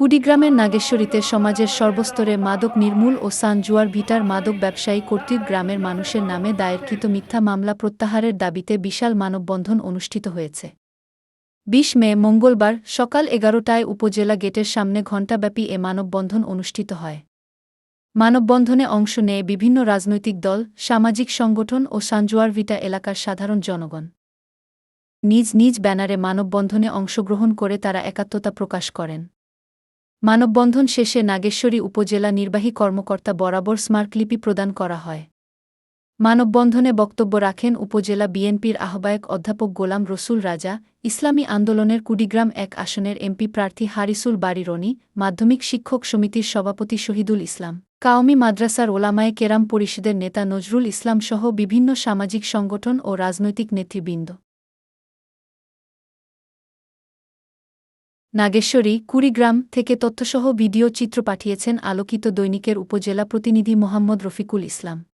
কুড়িগ্রামের নাগেশ্বরীতে সমাজের সর্বস্তরে মাদক নির্মূল ও সানজুয়ার ভিটার মাদক ব্যবসায়ী কর্তৃক গ্রামের মানুষের নামে দায়েরকৃত মিথ্যা মামলা প্রত্যাহারের দাবিতে বিশাল মানববন্ধন অনুষ্ঠিত হয়েছে। বিশ মে, মঙ্গলবার সকাল এগারোটায় উপজেলা গেটের সামনে ঘণ্টাব্যাপী এ মানববন্ধন অনুষ্ঠিত হয়। মানববন্ধনে অংশ নেয় বিভিন্ন রাজনৈতিক দল, সামাজিক সংগঠন ও সানজুয়ার ভিটা এলাকার সাধারণ জনগণ। নিজ নিজ ব্যানারে মানববন্ধনে অংশগ্রহণ করে তারা একাত্মতা প্রকাশ করেন। মানববন্ধন শেষে নাগেশ্বরী উপজেলা নির্বাহী কর্মকর্তা বরাবর স্মারকলিপি প্রদান করা হয়। মানববন্ধনে বক্তব্য রাখেন উপজেলা বিএনপির আহ্বায়ক অধ্যাপক গোলাম রসুল রাজা, ইসলামী আন্দোলনের কুড়িগ্রাম এক আসনের এমপি প্রার্থী হারিসুল বাড়িরনি মাধ্যমিক শিক্ষক সমিতির সভাপতি শহীদুল ইসলাম, কাওমি মাদ্রাসার ওলামায়ে কেরাম পরিষদের নেতা নজরুল ইসলাম সহ বিভিন্ন সামাজিক সংগঠন ও রাজনৈতিক নেতৃবৃন্দ। নাগেশ্বরী কুড়িগ্রাম থেকে তথ্যসহ ভিডিও চিত্র পাঠিয়েছেন আলোকিত দৈনিকের উপজেলা প্রতিনিধি মোহাম্মদ রফিকুল ইসলাম।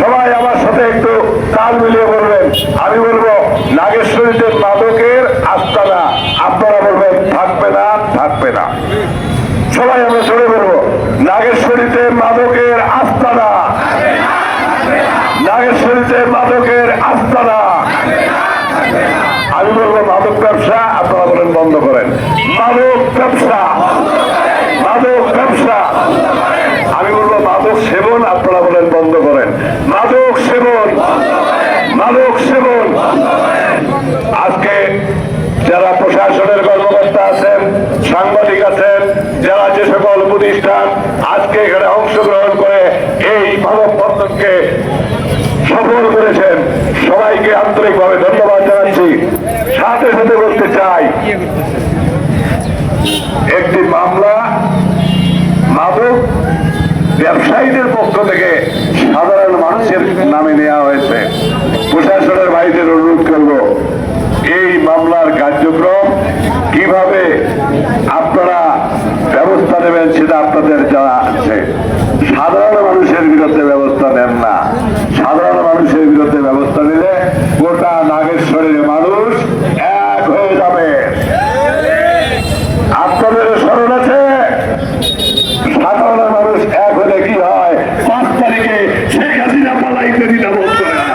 সবাই আমার সাথে একটু তাল মিলিয়ে বলবেন। আমি বলব নাগেশ্বরীতে মাদকের আস্তানা। আপনারা বলবেন, থাকবে না থাকবে না। সবাই আমরা চলে বলব নাগেশ্বরীতে মাদকের আস্তানা নাগেশ্বরীতে আমি বলব মাদক ব্যবসা, আপনারা বলেন বন্ধ করেন। মাদক ব্যবসা। মাদক ব্যবসা। আমি বলব মাদক সেবন, আপনারা বলেন বন্ধ করেন। মাদক সেবন। মাদক সেবন। আজকে যারা প্রশাসনের কর্মকর্তা আছেন, সাংবাদিক আছেন, যারা যে সকল প্রতিষ্ঠান আজকে এখানে অংশগ্রহণ করে এই মানব বন্ধনকে সফল করেছেন সবাইকে আন্তরিকভাবে ধন্যবাদ জানাচ্ছি। সাথে সাথে বলতে চাই, একটি মামলা মাদক ব্যবসায়ীদের পক্ষ থেকে সাধারণ মানুষের নামে নেওয়া হয়েছে। প্রশাসনের ভাইদের অনুরোধ করব, এই মামলার কার্যক্রম কীভাবে আপনারা ব্যবস্থা নেবেন সেটা আপনাদের জানা আছে সাধারণ মানুষের বিরুদ্ধে ব্যবস্থা নেন না সাধারণ মানুষের বিরুদ্ধে ব্যবস্থা নিলে গোটা নাগেশ্বরের মানুষ এক হয়ে যাবে আপনাদের স্মরণ আছে সাধারণ মানুষ এক হলে কি হয় পাঁচ তারিখে শেখ হাসিনা পালাইতে দ্বিধাবোধ করে না।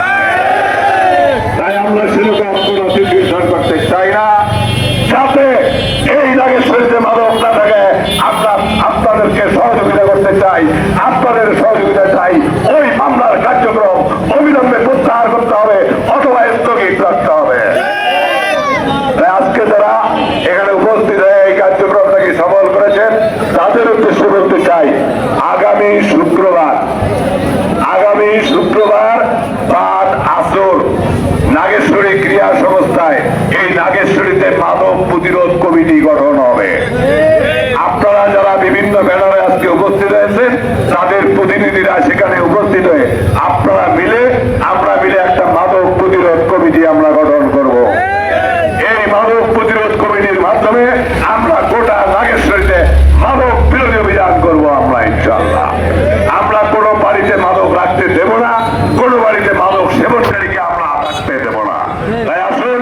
তাই আমরা সেরকম কোন নির্দেশন করতে চাই না যাতে এই নাগেশ্বরীতে মাদক না থাকে আমরা আপনাদেরকে সহযোগিতা করতে চাই আপনাদের সহযোগিতা চাই ওই মামলার কার্যক্রম অবিলম্বে প্রত্যাহার করতে হবে, অথবা স্থগিত রাখতে হবে। আজকে যারা এখানে উপস্থিত হয়ে এই কার্যক্রমটাকে সফল করেছেন, তাদের উদ্দেশ্য করতে চাই, আগামী শুক্রবার আগামী শুক্রবার পাঁচ আসর নাগেশ্বরী ক্রিয়া সংস্থায় এই নাগেশ্বরীতে মাদক প্রতিরোধ কমিটি গঠন হবে আপনারা যারা বিভিন্ন ব্যানারে আজকে উপস্থিত হয়েছেন তাদের প্রতিনিধিরা সেখানে উপস্থিত হয়ে আপনারা মিলে আমরা মিলে একটা মাদক প্রতিরোধ কমিটি আমরা গঠন করব এই মাদক প্রতিরোধ কমিটির মাধ্যমে আমরা গোটা নাগেশ্বরীতে মাদক বিরোধী অভিযান করব আমরা ইনশাল্লাহ আমরা কোনো বাড়িতে মাদক রাখতে দেব না কোনো বাড়িতে মাদক সেবনকারীকে আমরা থাকতে দেব না তাই আসুন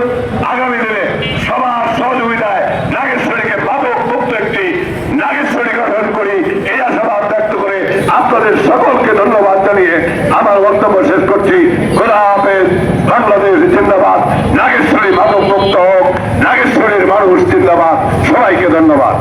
আমার বক্তব্য শেষ করছি বাংলাদেশ জিন্দাবাদ। নাগেশ্বরী মাদক মুক্ত হোক নাগেশ্বরীর মানুষ জিন্দাবাদ। সবাইকে ধন্যবাদ।